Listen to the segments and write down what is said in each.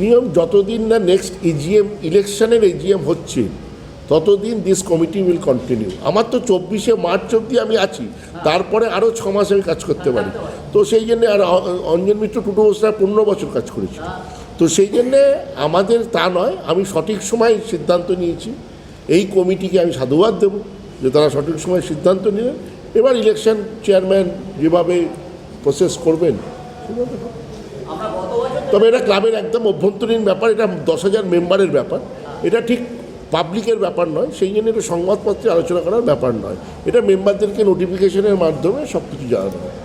নিয়ম যতদিন না নেক্সট ইজিএম ইলেকশনের এজিএম হচ্ছে, ততদিন দিস কমিটি উইল কন্টিনিউ আমার তো চব্বিশে মার্চ অবধি আমি আছি, তারপরে আরও ছ মাস আমি কাজ করতে পারি। তো সেই জন্যে আর অঞ্জন মিত্র, টুটু বস্তা পনেরো বছর কাজ করেছিল। তো সেই জন্যে আমাদের তা নয়, আমি সঠিক সময় সিদ্ধান্ত নিয়েছি, এই কমিটিকে আমি সাধুবাদ দেব যে তারা সঠিক সময় সিদ্ধান্ত নিলেন এবার ইলেকশন চেয়ারম্যান যেভাবে প্রসেস করবেন, সেভাবে। তবে এটা ক্লাবের একদম অভ্যন্তরীণ ব্যাপার এটা দশ হাজার মেম্বারের ব্যাপার এটা ঠিক পাবলিকের ব্যাপার নয় সেই জন্য এটা সংবাদপত্রে আলোচনা করার ব্যাপার নয় এটা মেম্বারদেরকে নোটিফিকেশনের মাধ্যমে সব কিছু জানানো হয়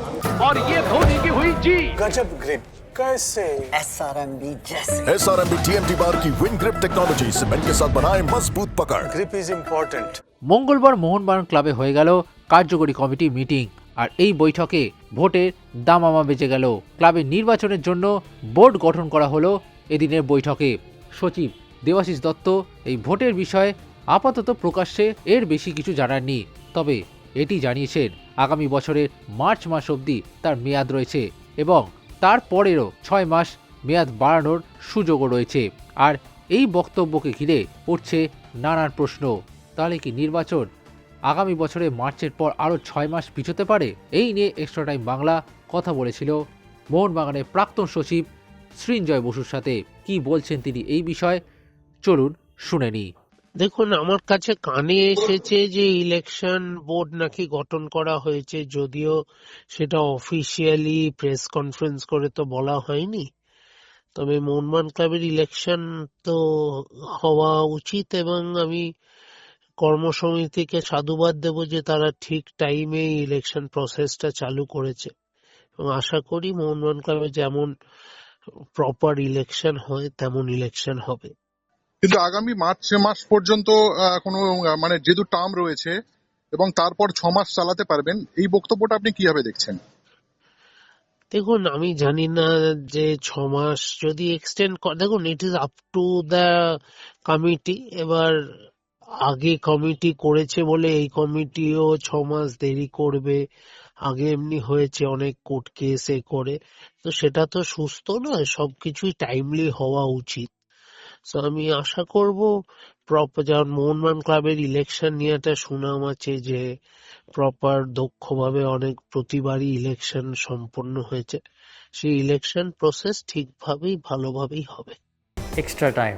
और ये धोनी की हुई जी गजब ग्रिप कैसे एसआरएमबी जैसे S R M B T M T bar की विन ग्रिप टेक्नोलॉजी सीमेंट के साथ बनाए मजबूत पकड़ ग्रिप इज इम्पोर्टेंट মঙ্গলবার মোহনবাগান ক্লাবে হয়ে গেল কার্যকরী কমিটি মিটিং আর এই বৈঠকে ভোটের দামামা বেজে গেল। ক্লাবের নির্বাচনের জন্য বোর্ড গঠন করা হলো এদিনের বৈঠকে। সচিব দেবাশিস দত্ত, এই ভোটের বিষয়ে আপাতত প্রকাশ্যে এর বেশি কিছু জানাননি, তবে এটি জানিয়েছেন আগামী বছরের মার্চ মাস অবধি তার মেয়াদ রয়েছে এবং তারপরেরও ছয় মাস মেয়াদ বাড়ানোর সুযোগও রয়েছে। আর এই বক্তব্যকে ঘিরে উঠছে নানান প্রশ্ন। তাহলে কি নির্বাচন আগামী বছরে মার্চের পর আরও ছয় মাস পিছোতে পারে। এই নিয়ে এক্সট্রা টাইম বাংলা কথা বলেছিল মোহনবাগানের প্রাক্তন সচিব সৃঞ্জয় বসুর সাথে। কি বলছেন তিনি এই বিষয়ে? চলুন শুনে নিই। দেখুন, আমার কাছে কানে এসেছে যে ইলেকশন বোর্ড নাকি গঠন করা হয়েছে, যদিও সেটা অফিসিয়ালি প্রেস কনফারেন্স করে তো বলা হয়নি। তবে মোহনবাগান ক্লাবের ইলেকশন তো হওয়া উচিত এবং আমি কর্মসমিতিকে সাধুবাদ দেব যে তারা ঠিক টাইমে ইলেকশন প্রসেসটা চালু করেছে। এবং আশা করি মোহনবাগান ক্লাবে যেমন প্রপার ইলেকশন হয় তেমন ইলেকশন হবে। কিন্তু আগামী মার্চ মাস পর্যন্ত কোনো মানে যেহেতু টার্ম রয়েছে এবং তারপর ছ মাস চালাতে পারবেন এই বক্তব্যটা আপনি কীভাবে দেখছেন? দেখুন আমি জানি না যে ছ মাস যদি এক্সটেন্ড দেখুন it is up to the committee এবার আগে কমিটি করেছে বলে এই কমিটিও ছ মাস দেরি করবে। আগে এমনি হয়েছে অনেক কোর্ট কেস এ করে। তো সেটা তো সুস্থ নয়, সবকিছুই টাইমলি হওয়া উচিত। তো আমি আশা করব প্রপার যেমন মোহনবাগান ক্লাবের ইলেকশন নিয়ে একটা সুনাম আছে যে প্রপার দক্ষভাবে অনেক প্রতিবারই ইলেকশন সম্পন্ন হয়েছে। সেই ইলেকশন প্রসেস ঠিকভাবেই, ভালোভাবেই হবে। Extra time.